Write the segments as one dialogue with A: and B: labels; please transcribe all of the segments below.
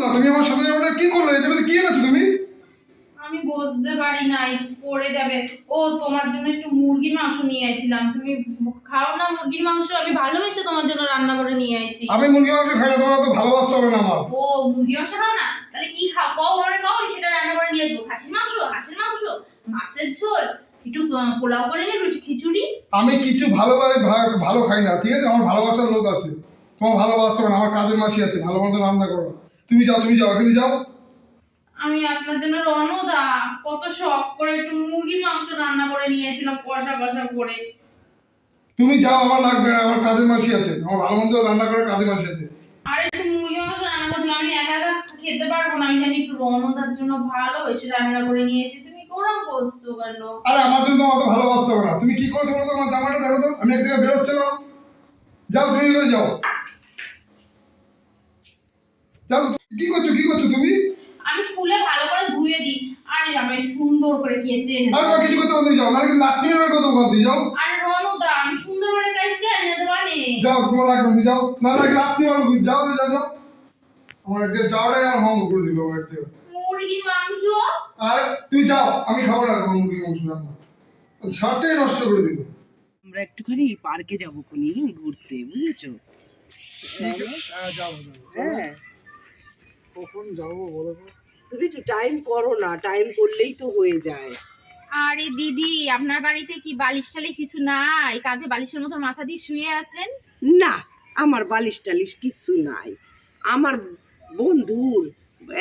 A: না তুমি আমার সাথে ওটা কি করলে? এটা কি এনেছো তুমি?
B: আমি বুঝতে পারি নাই পড়ে যাবে। ও তোমার জন্য একটু মুরগির মাংস নিয়ে আইছিলাম। তুমি খাও না মুরগির মাংস? আমি ভালোবেসে তোমার জন্য রান্না করে নিয়ে আইছি।
A: আমি মুরগি মাংস খাই না তোমরা তো ভালোবাসতে হবে না আমার।
B: ও মুরগি মাংস খাও না? তাহলে কি খাও? কও আমার কও সেটা রান্না করে নিয়ে আসব। খাসির মাংস হাঁসের মাংস মাছের ঝোল একটু পোলাও করে নিয়ে একটু খিচুড়ি।
A: আমি কিছু ভালোভাবে ভা- ভালো খাই না ঠিক আছে? আমার ভালোবাসার লোক আছে। তোমার ভালোবাসতে হবে না আমার কাজের মাসি আছে ভালো মতো রান্না করো তুমি যাও তুমি যাও এখানে যাও।
B: আমি আপনার জন্য রণদা কত শখ করে একটু মুরগির মাংস রান্না করে নিয়েছিলাম কষা কষা করে।
A: তুমি যাও আমার লাগবে না আমার কাজের মাসি আছে। আমার ভালো মন্দ রান্না করার কাজের মাসি আছে।
B: আর একটু মুরগি মাংস রান্না করছিলাম আমি একা একা খেতে পারব না আমি জানি একটু রণদার জন্য ভালো এসে রান্না করে নিয়েছি। তুমি কোরআন করছ কেন?
A: আরে আমার জন্য অত ভালোবাসতে হবে না। তুমি কি করেছ বলো তো আমার জামাটা দেখো তো আমি এক জায়গায় বেরোচ্ছিলাম। যাও তুমি যাও। যাও কি করছ কি করছ তুমি?
B: আমি ফুলে ভালো করে ধুয়ে দিই। আরে আমি সুন্দর করে কেচে এনে
A: আর। আমার কিছু করতে না, যাও নাহলে কিন্তু লাত্তি মেরে কথা বলতে যাও।
B: আরে রণদা আমি সুন্দর করে কাজকে এনে দেবো নে
A: যাও তোমার লাগবে যাও। না লাগে লাত্তি মারো যাও যাও যাও। আমার একটা যাওয়াটাই আমার ভঙ্গ করে দিল আমার একটা।
B: মুরগির মাংস?
A: আর তুমি যাও আমি খাব না মুরগির মাংস রান্না শার্টটাই নষ্ট করে দিল।
C: আমরা একটুখানি পার্কে যাব খুনি ঘুরতে বুঝেছ?
A: হ্যাঁ যাব
C: হ্যাঁ।
A: কখন যাব বলো তো?
C: তুমি একটু টাইম করো না টাইম করলেই তো হয়ে যায়।
B: আরে দিদি আপনার বাড়িতে কি বালিশ টালিশ কিছু নাই? কাঁধে বালিশের মতো মাথা দিয়ে শুয়ে আছেন?
C: না আমার বালিশ টালিশ কিছু নাই। আমার বন্ধুর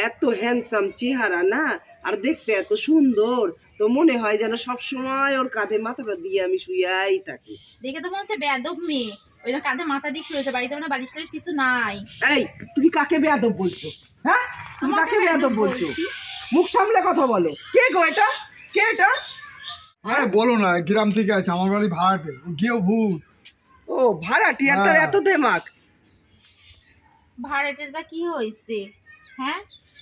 C: এত হ্যান্ডসাম চেহারা না আর দেখতে এত সুন্দর তো মনে হয় যেন সব সময় ওর কাঁধে মাথাটা দিয়ে আমি শুয়াই থাকি।
B: দেখে তো মনে হচ্ছে বেদব মেয়ে। ওই জন্য কাঁধে মাথা দিয়ে শুয়েছে বাড়িতে মানে বালিশ টালিশ কিছু নাই।
C: এই তুমি কাকে বেয়াদব বলছো? হ্যাঁ? তুমি
B: তোমাকে
C: কাকে বেয়াদব বলছো। মুখ সামলে কথা বলো। কে গো এটা? কে এটা?
A: আরে বলো না গ্রাম থেকে আছে আমার বাড়ি ভাড়াটে। গিয়েও ভূত।
C: ও ভাড়াটিয়ারটার
A: হ্যাঁ।
C: এত দেমাক
B: ভাড়াটের দা কি হয়েছে? হ্যাঁ?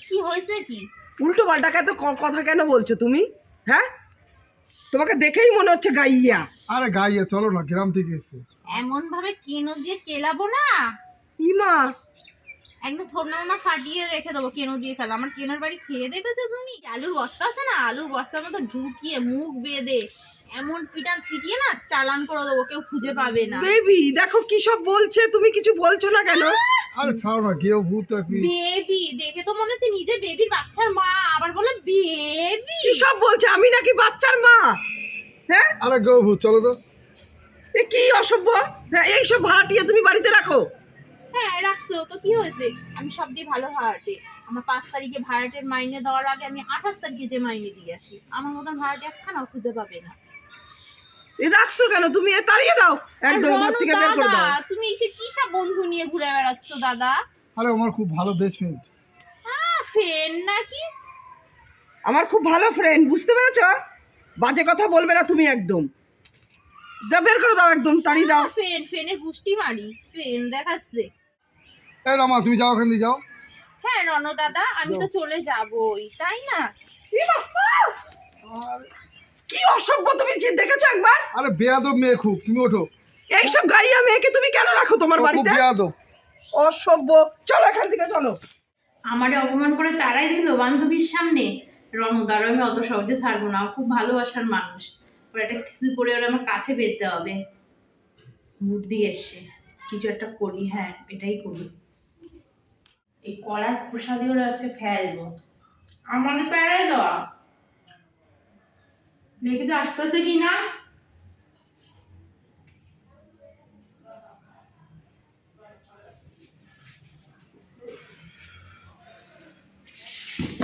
B: কি হয়েছে কি?
C: উল্টো পাল্টা ক- কথা কেন বলছো তুমি? হ্যাঁ? তোমাকে দেখেই মনে হচ্ছে গাইয়া।
A: আরে গাইয়া চলো না গ্রাম থেকে এসে।
B: এমন ভাবে কেনো দিয়ে কেলাবো না?
C: ইমা।
B: একদম থোড়না না ফাটিয়ে রেখে দেবো কেনো দিয়ে খেলা আমার কেনার বাড়ি খেয়ে দেখেছ তুমি? আলুর বস্তা আছে না? আলুর বস্তার মতো ঢুকিয়ে মুখ বেঁধে এমন পিটার পিটিয়ে না চালান করে দেবো কেউ খুঁজে পাবে না।
C: বেবি দেখো কি সব বলছে তুমি কিছু বলছো না কেন?
A: আরে ছাড়ো না গিয়েও ভূত একই
B: বেবি দেখে তো মনে হচ্ছে নিজে বেবির বাচ্চার মা আবার বলে বেবি
C: কি সব বলছে আমি নাকি বাচ্চার মা? হ্যাঁ?
A: আরে গেও ভূত চলো তো।
C: এ কি অসভ্য? হ্যাঁ এইসব ভাড়াটিয়া তুমি বাড়িতে রাখো।
B: হ্যাঁ রাখছো। তো কি হয়েছে? আমি সব দিয়ে ভালো ভাড়াটে। আমার পাঁচ তারিখে ভাড়াটের মাইনে দেওয়ার আগে আমি আঠাশ তারিখে যে মাইনে দিয়ে আসি। আমার মতন ভাড়াটে একখানাও খুঁজে পাবে না?
C: রাখছো কেন? তুমি এ তাড়িয়ে দাও। একদম ঘর থেকে বের করে
B: দাদা,
C: দাও।
B: তুমি এসে কি সব বন্ধু নিয়ে ঘুরে বেড়াচ্ছ দাদা?
A: আরে আমার খুব ভালো বেস্ট ফ্রেন্ড
B: ফেন নাকি?
C: আমার খুব ভালো ফ্রেন্ড বুঝতে পেরেছ? বাজে কথা বলবে না তুমি একদম। দাও বের করে দাও একদম তাড়িয়ে দাও।
B: ফেন ফেনের গুষ্টি মারি ফেন দেখাচ্ছে।
A: এই রামা তুমি যাও ওখান দিয়ে যাও।
B: হ্যাঁ রণ দাদা আমি তো চলে যাবই তাই না!
C: কি অসভ্য তুমি যে দেখেছ একবার?
A: আরে বেয়াদব মেয়ে খুব তুমি ওঠো।
C: এইসব গাইয়া মেয়েকে তুমি কেন রাখো তোমার বাড়িতে?
A: বেয়াদব।
C: অসভ্য। চলো এখান থেকে চলো।
B: আমারে অপমান করে তারাই দিল বান্ধবীর সামনে? রণদার আমি অত সহজে ছাড়বো না। খুব ভালোবাসার মানুষ। ওর একটা কিছু করে ওরা আমার কাছে পেতে হবে। বুদ্ধি এসছে কিছু একটা করি হ্যাঁ এটাই করি। এই কলার প্রসাদী ওরা আছে ফেলব। আমাদের প্যারাই দেওয়া। দেখি তো আসতেছে কি না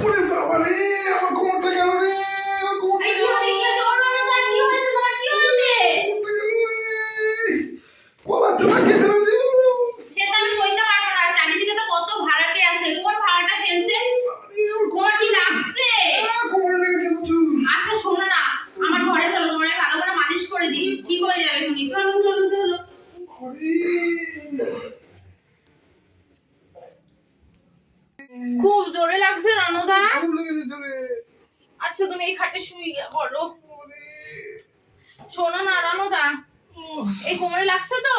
A: ওরে বাবা রে আমার কোমরটা গেল রে আমার কোমরটা
B: আরে
A: গেল
B: কি হয়েছে? ওর রণদা, কি হয়েছে? তোমার কি হয়েছে?
A: কোমরটা গেল রে কলার চালা কে ফেলেছে
B: সে তো আমি কইতে পারব না আর চারিদিকে তো কত ভাড়াটে আছে কোন ভাড়াটা ফেলছে তোমার কি লাগছে
A: আহ, কোমরে লেগেছে প্রচুর
B: আচ্ছা শোনো না আমার ঘরে চলো তোমার আমি ভালো করে মালিশ করে দিই ঠিক হয়ে যাবে? তুমি চলো চলো চলো খুব জোরে লাগছে রণদা আচ্ছা তুমি এই খাটে শুয়ে পড়ো।
A: ওরে
B: শোনো না রণদা এই কোমরে লাগছে তো?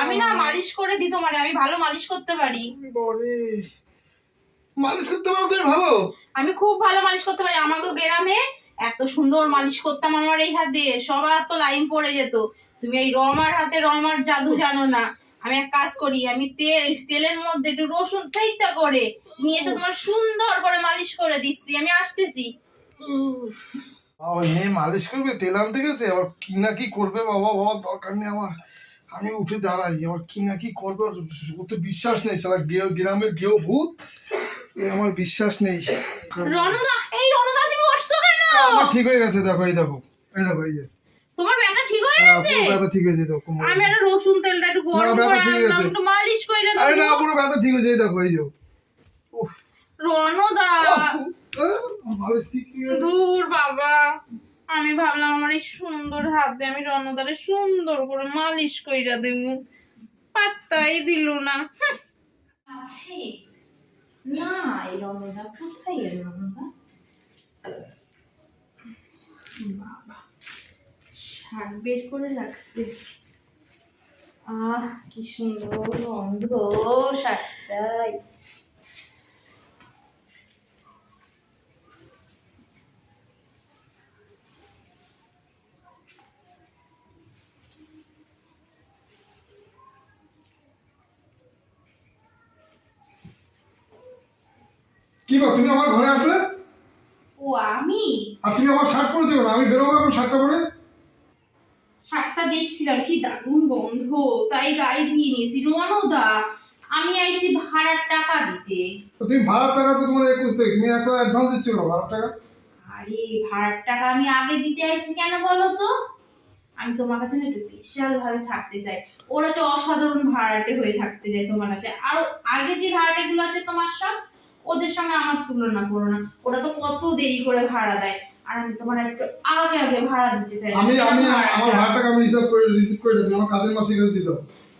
B: আমি না মালিশ করে দিই তোমারে আমি ভালো মালিশ করতে পারি।
A: মালিশ করতে পারো তুমি ভালো?
B: আমি খুব ভালো মালিশ করতে পারি। আমাকে গ্রামে এত সুন্দর মালিশ করতাম আমার এই হাত দিয়ে সবার তো লাইন পড়ে যেত। তুমি এই রমার হাতে রমার জাদু জানো না। আমি এক কাজ করি আমি তেল তেলের মধ্যে একটু রসুন থেইতা করে নিয়ে এসে তোমার সুন্দর করে মালিশ করে দিচ্ছি আমি আসতেছি।
A: বাবা মেয়ে মালিশ করবে তেল আনতে গেছে? আবার কি না কি করবে বাবা? বাবা দরকার নেই আমার। আমি উঠে দাঁড়াই আবার কি না কি করবে? তো বিশ্বাস নেই সারা গেও গ্রামের গেও ভূত আমার বিশ্বাস নেই।
B: রণদা এই রণদা
A: আমার ঠিক হয়ে গেছে দেখো এই দেখো এই দেখো এই যে।
B: তোমার ব্যথা ঠিক হয়ে
A: হ্যাঁ,
B: গেছে?
A: পুরো ব্যথা ঠিক হয়েছে দেখো
B: আমি একটা রসুন তেলটা একটু গরম করে আনলাম একটু মালিশ করে
A: আরে না পুরো ব্যথা ঠিক হয়েছে এই দেখো এই যে। উফ,
B: রণদা।
A: হয়ে গেছে।
B: দূর বাবা। আমি ভাবলাম আমার এই সুন্দর হাত দিয়ে আমি রণদারে সুন্দর করে মালিশ কইরা দেব। পাত্তাই দিল না। আছে। না এই রণদা কোথায় এর রণদা? বাবা শাক বের করে রাখছে। আহ, কি সুন্দর গন্ধ শাকটাই
A: কি বা তুমি আমার ঘরে আসলে? তুমি আমার শার্ট পরেছো কেন? আমি বেরোবো এখন শার্টটা পরে?
B: শাকটা দেখছিলাম কি দারুণ গন্ধ। তাই গায়ে দিয়ে নিয়েছি। রনদা আমি আইছি ভাড়ার টাকা দিতে।
A: তো তুমি ভাড়ার টাকা তো তোমার একুশ তারিখ। তুমি এত অ্যাডভান্স দিচ্ছ না ভাড়ার টাকা?
B: আরে ভাড়ার টাকা আমি আগে দিতে আইছি কেন বলো তো? আমি তোমার কাছে না একটু বিশাল ভাবে থাকতে চাই। ওরা যে অসাধারণ ভাড়াটে হয়ে থাকতে যায় তোমার কাছে। আর আগে যে ভাড়াটেগুলো আছে তোমার সব ওদের সঙ্গে আমার তুলনা করো না। ওরা তো কত দেরি করে ভাড়া দেয়। আর আমি তোমার একটু আগে আগে ভাড়া দিতে চাই।
A: আমি আমি আমার ভাড়া আমি রিসার্ভ করে রিসিভ করে দেবো আমার কাজের মাসিক কাছে দিতে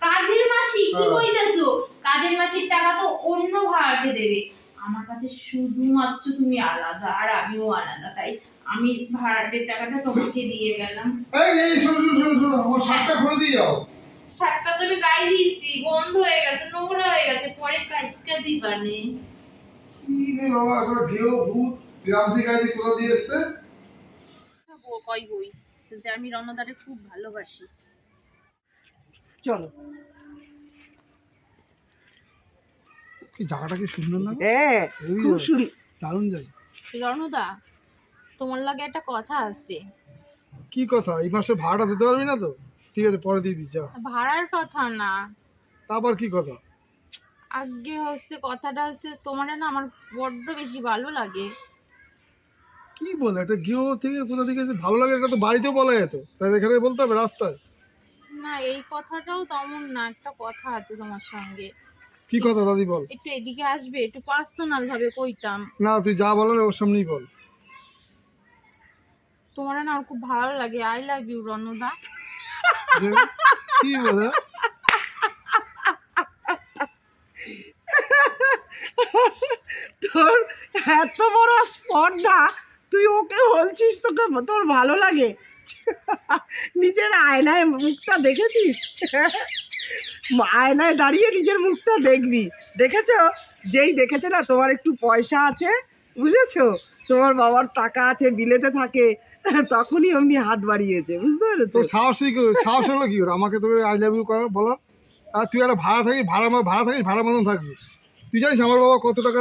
B: কাজের মাসি কি
A: হ্যাঁ।
B: কাজের মাসির টাকা তো অন্য ভাড়াটে দেবে। আমার কাছে শুধুমাত্র তুমি আলাদা আর আমিও আলাদা তাই আমি ভাড়াটের টাকাটা তোমাকে দিয়ে গেলাম।
A: এই এই শোনো শোনো শোনো শোনো আমার শার্টটা খুলে দিয়ে যাও।
B: শার্টটা তো আমি গায়ে দিয়েছি গন্ধ হয়ে গেছে নোংরা হয়ে গেছে পরে কাজটা দিবানে
A: কি রে বাবা আসলে ঘেও ভূত? গ্রাম থেকে কোথা দিয়ে এসছে?
B: কই বই যে আমি রণদারে খুব ভালোবাসি।
C: চলো।
A: কি জায়গাটা কি সুন্দর না
C: হ্যাঁ
A: হেবি
C: খুব সুন্দর
A: দারুণ জায়গা।
B: রণদা তোমার লাগে একটা কথা আছে।
A: কি কথা? এই মাসে ভাড়াটা দিতে পারবি না তো? ঠিক আছে পরে দিয়ে দিচ্ছি
B: ভাড়ার কথা না।
A: তারপর কি কথা?
B: আগে হচ্ছে কথাটা হচ্ছে তোমার না আমার বড্ড বেশি ভালো লাগে।
A: কি বলে একটা গেও থেকে কোথা থেকে এসে ভালো লাগে এটা তো বাড়িতেও বলা যেত। তাই এখানে বলতে হবে রাস্তায়?
B: না এই কথাটাও তেমন না একটা কথা আছে তোমার সঙ্গে।
A: কি কথা দাদি বল?
B: একটু এদিকে আসবে একটু পার্সোনাল ভাবে কইতাম।
A: না তুই যা বলার ওর সামনেই বল।
B: তোমার না আমার খুব ভালো লাগে আই লাভ ইউ রণদা।
A: কি বলে?
C: তোর এত বড় স্পর্ধা। তুই ওকে বলছিস তোকে তোর ভালো লাগে? নিজের আয়নায় মুখটা দেখেছিস? আয়নায় দাঁড়িয়ে নিজের মুখটা দেখবি। দেখেছ? যেই দেখেছে না, তোমার একটু পয়সা আছে, বুঝেছ? তোমার বাবার টাকা আছে, বিলেতে থাকে, তখনই অমনি হাত বাড়িয়েছে, বুঝতে পেরেছ?
A: সাহসই সাহস হলো কি আমাকে তোকে আই লাভ ইউ করার বলার আর তুই একটা ভাড়া থাকিস, ভাড়া ভাড়া থাকিস, ভাড়া মতন থাকবি তুই জানিস আমার বাবা কত টাকা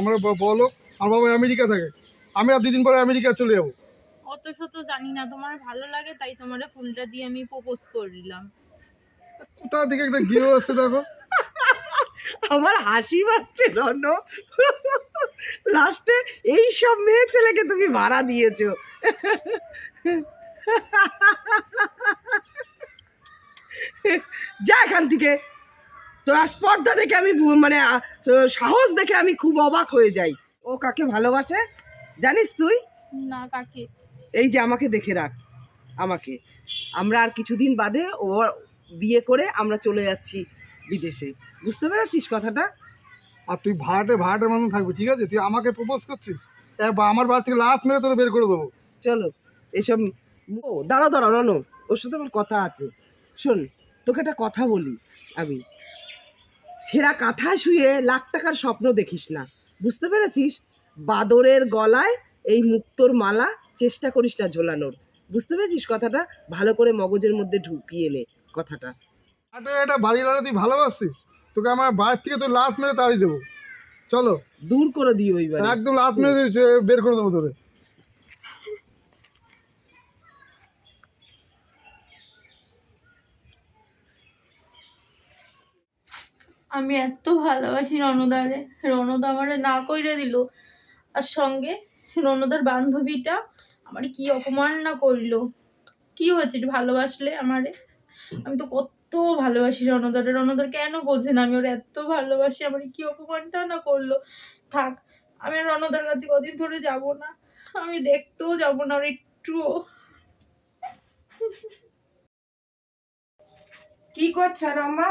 A: আমার বলো। আমার বাবা আমেরিকা থাকে। আমি আর দুদিন পরে আমেরিকা চলে যাব।
B: অত শত জানি না তোমার ভালো লাগে তাই তোমার ফুলটা দিয়ে আমি প্রপোজ করলাম
A: কোথা থেকে একটা গিয়েও আসছে দেখো।
C: আমার হাসি পাচ্ছে রন লাস্টে এই সব মেয়ে ছেলেকে তুমি ভাড়া দিয়েছ। যা এখান থেকে। তোরা স্পর্ধা দেখে আমি মানে তো সাহস দেখে আমি খুব অবাক হয়ে যাই। ও কাকে ভালোবাসে? জানিস তুই?
B: না কাকে?
C: এই যে আমাকে দেখে রাখ আমাকে। আমরা আর কিছুদিন বাদে ও বিয়ে করে আমরা চলে যাচ্ছি বিদেশে। বুঝতে পেরেছিস কথাটা?
A: আর তুই ভাড়াটে ভাড়াটের মতন থাকবি ঠিক আছে? তুই আমাকে প্রপোজ করছিস? বা- আমার বাড়ি থেকে লাত মেরে তোর বের করে দেবো।
C: চলো এসব ও দাঁড়া দাঁড়া রন ওর সাথে আমার কথা আছে। শোন তোকে একটা কথা বলি আমি। ছেঁড়া কাঁথায় শুয়ে লাখ টাকার স্বপ্ন দেখিস না। বুঝতে পেরেছিস? বাদরের গলায় এই মুক্তোর মালা চেষ্টা করিস না ঝোলানোর। বুঝতে পেরেছিস কথাটা? ভালো করে মগজের মধ্যে ঢুকিয়ে নে কথাটা।
A: আরে এটা বাড়ি লাড়া তুই ভালোবাসিস? তোকে আমার বাড়ির থেকে তোর লাত মেরে তাড়িয়ে দেবো। চলো।
C: দূর করে দিও এইবার
A: একদম লাত মেরে বের করে দেবো তোরে।
B: আমি এত ভালোবাসি রণদারে। রণদা আমারে না কইরে দিল। আর সঙ্গে রণদার বান্ধবীটা আমার কি অপমান না করল? কি হয়েছে? ভালোবাসলে আমারে? আমি তো কত ভালোবাসি রণদারে রণদার কেন বোঝে না? আমি ওর এত ভালোবাসি আমার কি অপমানটা না করল? থাক আমি আর রণদার কাছে কদিন ধরে যাব না। আমি দেখতেও যাব না ওর একটুও।
C: কি করছেন আম্মা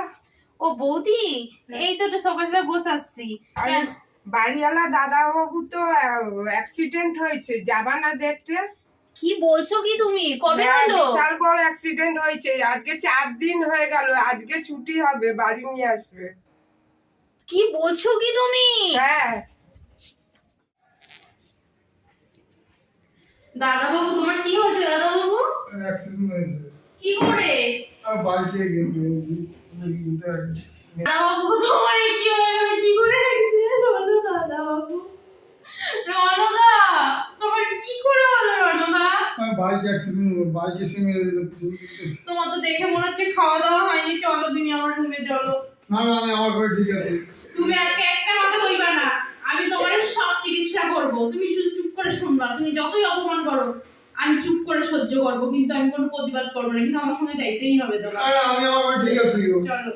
B: ও বৌদি এই তো একটু সকাল সকাল বসে আসছি?
D: বাড়িওয়ালা দাদা বাবু তো অ্যাক্সিডেন্ট হয়েছে যাবা না দেখতে
B: কি বলছো কি তুমি কবে
D: হ্যাঁ,
B: হলো
D: বিশাল বড় অ্যাক্সিডেন্ট হয়েছে আজকে চার দিন হয়ে গেল আজকে ছুটি হবে বাড়ি নিয়ে আসবে
B: কি বলছো কি তুমি
D: হ্যাঁ
B: দাদা বাবু তোমার কি হয়েছে দাদা বাবু
A: অ্যাক্সিডেন্ট হয়েছে
B: কি করে
A: আর বাড়িতে
B: দাদা বাবু তোমার কি হয়ে গেল কি করে বাবু। রণদা তোমার কি করে হলো রণদা?
A: বাইক অ্যাক্সিডেন্ট বাইক এসে মেরে দিল
B: তোমার তো দেখে মনে হচ্ছে খাওয়া দাওয়া হয়নি চলো তুমি আমার রুমে চলো।
A: না না আমি আমার ঘরে ঠিক আছে।
B: তুমি আজকে একটা কথা কইবা না আমি তোমার সব চিকিৎসা করব। তুমি শুধু চুপ করে শুনবা তুমি যতই অপমান করো আমি চুপ করে সহ্য করব কিন্তু আমি কোনো প্রতিবাদ করব না কিন্তু আমার সঙ্গে যাইতেই হবে তোমার।
A: আমি আমার ঠিক আছে
B: চলো।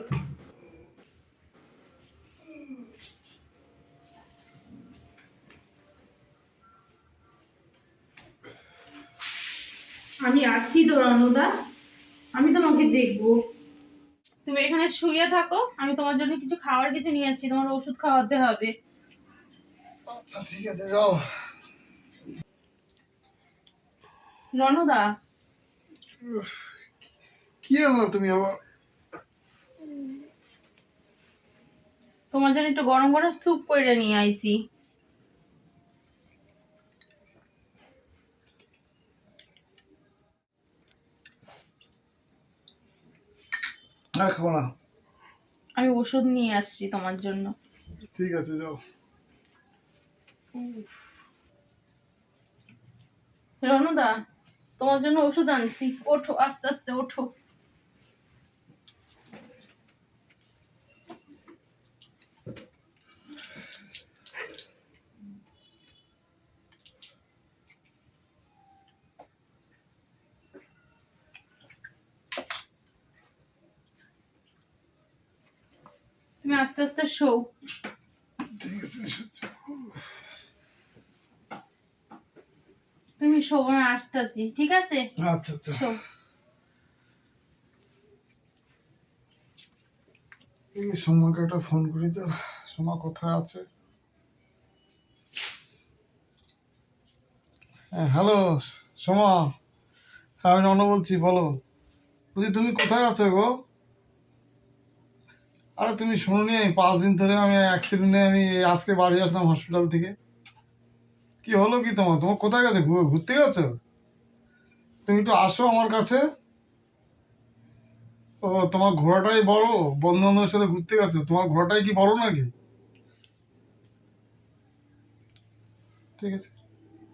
B: আমি আছি তো রণদা আমি তোমাকে দেখব। তুমি এখানে শুয়ে থাকো। আমি তোমার জন্য কিছু খাওয়ার কিছু নিয়ে যাচ্ছি তোমার ওষুধ খাওয়াতে হবে।
A: আচ্ছা ঠিক আছে যাও।
B: রণদা।
A: কি আনলা তুমি আবার?
B: তোমার জন্য একটু গরম গরম স্যুপ করে নিয়ে আইছি।
A: আর খাব না।
B: আমি ওষুধ নিয়ে আসছি তোমার জন্য।
A: ঠিক আছে যাও।
B: রণদা তোমার জন্য ওষুধ আনছি। ওঠো আস্তে আস্তে ওঠো। আস্তে আস্তে শো।
A: ঠিক আছে।
B: তুমি আসতেছি ঠিক
A: আচ্ছা আচ্ছা। এই সোমাকে একটা ফোন করি তো সোমা কোথায় আছে? হ্যাঁ হ্যালো সোমা। আমি নন বলছি বলো। বলছি তুমি কোথায় আছো গো? আরে তুমি শুনুনি আমি পাঁচ দিন ধরে আমি অ্যাক্সিডেন্টে আমি আজকে বাড়ি আসলাম হসপিটাল থেকে। কি হলো কি তোমার? তোমার কোথায় গেছে? ঘুরতে গেছো? তুমি একটু আসো আমার কাছে। ও তোমার ঘোড়াটাই বড় বন্ধু বান্ধবের সাথে ঘুরতে গেছো। তোমার ঘোড়াটাই কি বড় নাকি? ঠিক আছে।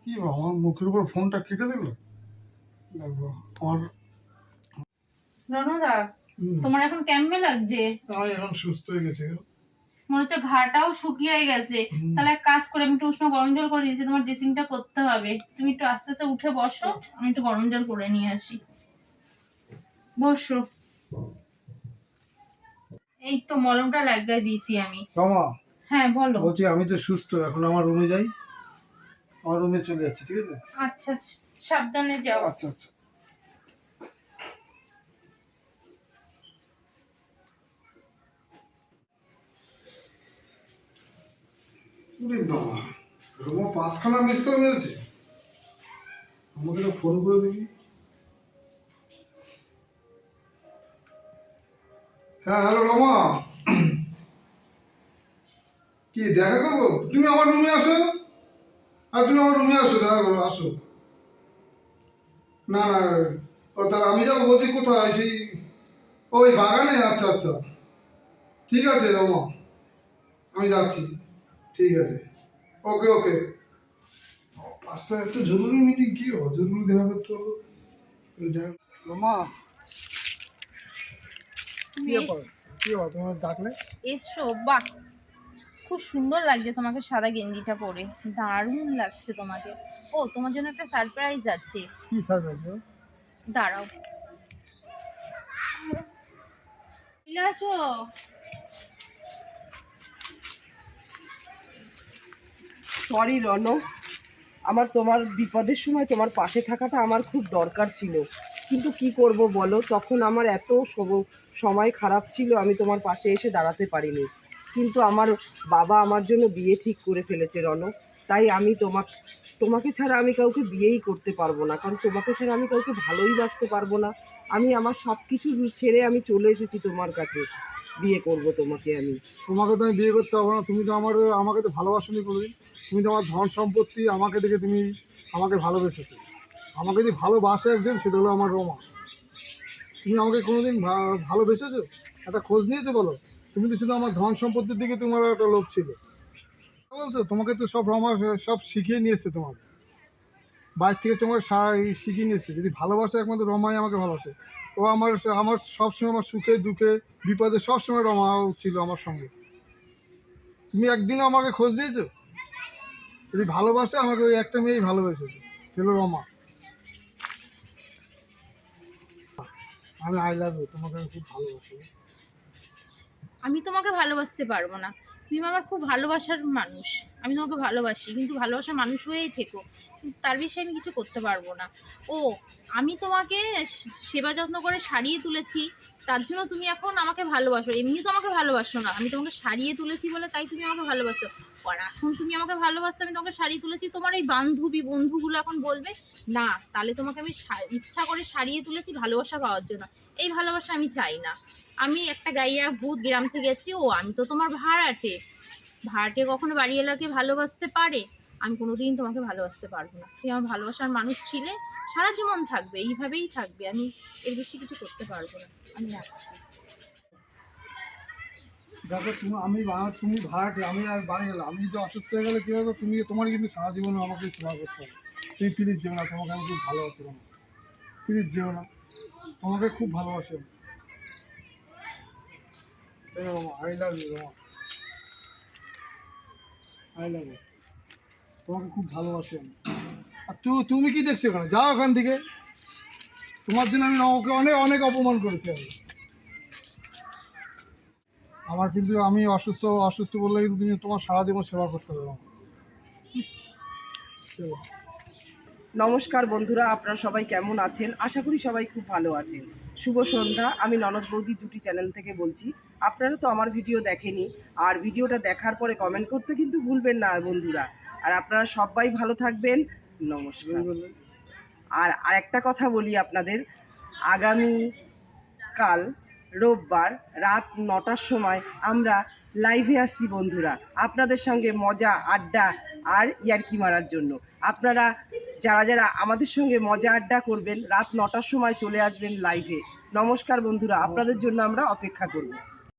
A: কি বাবা, আমার মুখের উপর ফোনটা কেটে দিল? দেখো আমার হুম,
B: তোমার এখন কেমনে লাগছে?
A: আমি এখন সুস্থ হয়ে গেছি।
B: মনে হচ্ছে ঘাটাও শুকিয়ে গেছে। তাহলে এক কাজ করে আমি একটু উষ্ণ গরম জল করে দিয়েছি তোমার ড্রেসিংটা করতে হবে। তুমি একটু আস্তে আস্তে উঠে বসো আমি একটু গরম জল করে নিয়ে আসি। বসো। এই তো মলমটা লাগাই দিয়েছি আমি। হ্যাঁ বলো।
A: বলছি আমি তো সুস্থ এখন আমার রুমে যাই। আমার রুমে চলে যাচ্ছি ঠিক আছে?
B: আচ্ছা সাবধানে যাও।
A: আচ্ছা আচ্ছা। বাবা, রোমা পাঁচখানা মিস করে মেরেছে। আমাকে ফোন করে দেখি। হ্যাঁ হ্যালো রমা। কি, দেখা করব? তুমি আমার রুমে আসো। আর তুমি আমার রুমে আসো, দেখা করো, আসো। না না, ও, তাহলে আমি যাব বলছি কোথায়? সেই, ওই বাগানে? আচ্ছা আচ্ছা। ঠিক আছে, রমা। আমি যাচ্ছি। ঠিক আছে। ওকে ওকে পাঁচটা একটা জরুরি মিটিং কি? জরুরি দেখা করতে হবে। কি তোমার ডাকলে
B: এসো বাহ! খুব সুন্দর লাগছে তোমাকে সাদা গেঞ্জিটা পরে। দারুণ লাগছে তোমাকে। ও তোমার জন্য একটা সারপ্রাইজ আছে।
A: কি সার্ভিস
B: দাঁড়াও। চলে আসো।
C: সরি রণ আমার তোমার বিপদের সময় তোমার পাশে থাকাটা আমার খুব দরকার ছিল। কিন্তু কি করব বলো? তখন আমার এত সময় খারাপ ছিল, আমি তোমার পাশে এসে দাঁড়াতে পারিনি। কিন্তু আমার বাবা আমার জন্য বিয়ে ঠিক করে ফেলেছে রণ তাই আমি তোমার তোমাকে ছাড়া আমি কাউকে বিয়েই করতে পারব না। কারণ তোমাকে ছাড়া আমি কাউকে ভালোই বাঁচতে পারব না। আমি আমার সব কিছু ছেড়ে আমি চলে এসেছি তোমার কাছে। বিয়ে করব তোমাকে আমি।
A: তোমাকে তো আমি বিয়ে করতে পারব না, তুমি তো আমার, আমাকে তো ভালোবাসনি কোনোদিন। তুমি তো আমার ধন সম্পত্তি আমাকে দেখে তুমি আমাকে ভালোবেসেছো। আমাকে যদি ভালোবাসে একজন, সেটা হলো আমার রমা। তুমি আমাকে কোনোদিন ভালোবেসেছো? একটা খোঁজ নিয়েছো বলো? তুমি তো শুধু আমার ধন সম্পত্তির দিকে তোমার একটা লোভ ছিল। বলছো? তোমাকে তো সব রমা, সব শিখিয়ে নিয়েছে তোমাকে। বাইরে থেকে তোমার শিখিয়ে নিয়েছে যদি ভালোবাসে একমাত্র রমাই আমাকে ভালোবাসে। ও আমার আমার সবসময় আমার সুখে, দুঃখে, বিপদে সবসময় রমা ছিল আমার সঙ্গে। তুমি একদিনও আমাকে খোঁজ দিয়েছ? যদি ভালোবাসে, আমাকে ওই একটা মেয়েই ভালোবেসেছে ছিল রমা। আমি আই লাভ ইউ, তোমাকে আমি খুব ভালোবাসি।
B: আমি তোমাকে ভালোবাসতে পারব না। তুমি আমার খুব ভালোবাসার মানুষ। আমি তোমাকে ভালোবাসি, কিন্তু ভালোবাসার মানুষ হয়েই থেকো। তার বিষয়ে আমি কিছু করতে পারব না। ও আমি তোমাকে সেবা যত্ন করে সারিয়ে তুলেছি, তার জন্য তুমি এখন আমাকে ভালোবাসো। এমনি তো আমাকে ভালোবাসো না। আমি তোমাকে সারিয়ে তুলেছি বলে তাই তুমি আমাকে ভালোবাসো। আর এখন তুমি আমাকে ভালোবাসছো আমি তোমাকে সারিয়ে তুলেছি। তোমার এই বান্ধবী, বন্ধুগুলো এখন বলবে, না, তাহলে তোমাকে আমি ইচ্ছা করে সারিয়ে তুলেছি, ভালোবাসা পাওয়ার জন্য। এই ভালোবাসা আমি চাই না। আমি একটা গাইয়া ভূত গ্রাম থেকে এসেছি। ও, আমি তো তোমার ভাড়াটে। ভাড়াটে কখনো বাড়ি এলাকে ভালোবাসতে পারে? আমি কোনোদিন তোমাকে ভালোবাসতে পারব না। তুমি আমার ভালোবাসার মানুষ ছিলে সারা জীবন থাকবে, এইভাবেই থাকবে। আমি এর বেশি কিছু করতে পারব না। আমি রাখছি
A: দেখো, তুমি, আমি তুমি ভাড়াটে, আমি আর বাড়ি গেলাম। আমি যদি অসুস্থ হয়ে গেলে কী হবে? তুমি তোমার কিন্তু সারা জীবন আমাকে সেবা করতে হবে। তুমি প্লিজ যেও না, তোমাকে আমি খুব ভালোবাসি না প্লিজ যেও না, তোমাকে খুব ভালোবাসি I love you I love you তোমাকে খুব ভালোবাসি আমি। আর তুমি কি দেখছ ওখানে যাও ওখান থেকে। তোমার জন্য আমি ওকে অনেক অনেক অপমান করেছি আমি। আমার কিন্তু আমি অসুস্থ অসুস্থ বললে কিন্তু তুমি তোমার সারা জীবন সেবা করতে আমাকে।
C: নমস্কার বন্ধুরা, আপনারা সবাই কেমন আছেন? আশা করি সবাই খুব ভালো আছেন। শুভ সন্ধ্যা, আমি ননদ বৌদি জুটি চ্যানেল থেকে বলছি। আপনারা তো আমার ভিডিও দেখেনি, আর ভিডিওটা দেখার পরে কমেন্ট করতে কিন্তু ভুলবেন না বন্ধুরা। আর আপনারা সবাই ভালো থাকবেন নমস্কার। আর আরেকটা কথা বলি আপনাদের আগামী কাল রোববার রাত নটার সময় আমরা লাইভে আসছি বন্ধুরা আপনাদের সঙ্গে মজা আড্ডা আর ইয়ার্কি মারার জন্য। আপনারা যারা যারা আমাদের সঙ্গে মজা আড্ডা করবেন রাত নটার সময় চলে আসবেন লাইভে নমস্কার বন্ধুরা আপনাদের জন্য আমরা অপেক্ষা করব।